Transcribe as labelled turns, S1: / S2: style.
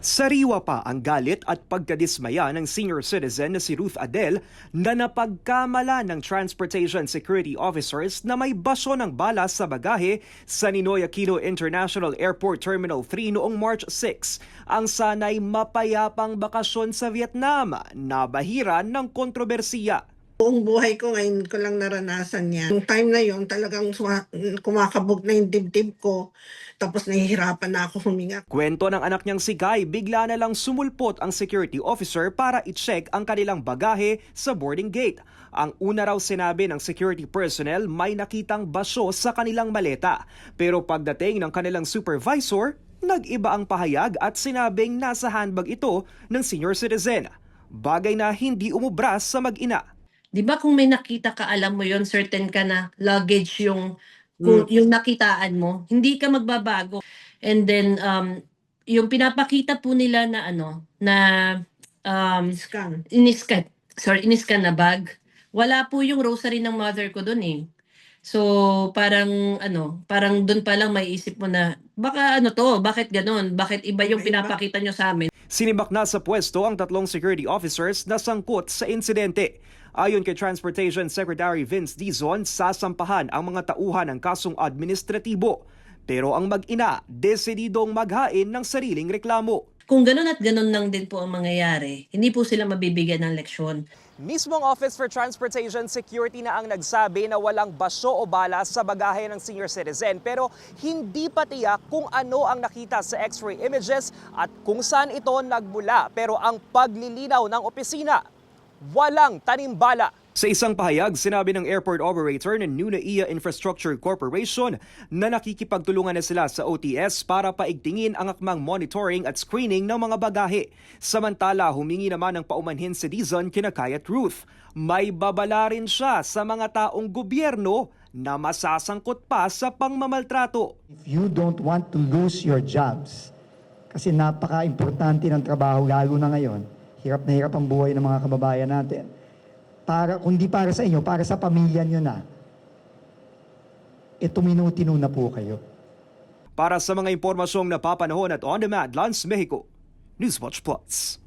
S1: Sariwa pa ang galit at pagkadismaya ng senior citizen na si Ruth Adel na napagkamala ng Transportation Security Officers na may baso ng bala sa bagahe sa Ninoy Aquino International Airport Terminal 3 noong March 6. Ang sanay mapayapang bakasyon sa Vietnam, nabahiran ng kontrobersiya.
S2: Buong buhay ko ngayon ko lang naranasan yan. Yung time na yon talagang kumakabog na yung dibdib ko. Tapos nahihirapan na ako huminga.
S1: Kwento ng anak niyang si Guy, bigla na lang sumulpot ang security officer para i-check ang kanilang bagahe sa boarding gate. Ang una raw sinabi ng security personnel may nakitang baso sa kanilang maleta. Pero pagdating ng kanilang supervisor, nag-iba ang pahayag at sinabing nasa handbag ito ng senior citizen. Bagay na hindi umubras sa mag-ina.
S3: Di ba kung may nakita ka, alam mo yon certain ka na luggage yung kung, yung nakitaan mo, hindi ka magbabago. And then um yung pinapakita po nila na ano na um
S2: Scan.
S3: iniskan, sorry, iniskan na bag. Wala po yung rosary ng mother ko doon eh. So parang ano, parang doon pa lang may isip mo na baka ano to, bakit ganun? Bakit iba yung
S2: Iba-iba.
S3: pinapakita nyo sa amin?
S1: Sinibak na sa pwesto ang tatlong security officers na sangkot sa insidente. Ayon kay Transportation Secretary Vince Dizon, sasampahan ang mga tauhan ng kasong administratibo. Pero ang mag-ina, desididong maghain ng sariling reklamo.
S3: Kung ganun at ganun lang din po ang mangyayari, hindi po sila mabibigyan ng leksyon.
S1: Mismong Office for Transportation Security na ang nagsabi na walang baso o bala sa bagahe ng senior citizen pero hindi pa tiyak kung ano ang nakita sa x-ray images at kung saan ito nagmula. Pero ang paglilinaw ng opisina, walang tanimbala. Sa isang pahayag, sinabi ng airport operator ng Nunaia Infrastructure Corporation na nakikipagtulungan na sila sa OTS para paigtingin ang akmang monitoring at screening ng mga bagahe. Samantala, humingi naman ng paumanhin si Dizon kina Kayat Ruth. May babala rin siya sa mga taong gobyerno na masasangkot pa sa pangmamaltrato.
S4: If you don't want to lose your jobs, kasi napaka-importante ng trabaho lalo na ngayon, hirap na hirap ang buhay ng mga kababayan natin. Para, kung di para sa inyo, para sa pamilya nyo na, ito minutino na po kayo.
S1: Para sa mga impormasyong napapanahon at on-demand, Lance Mexico, Newswatch Plus.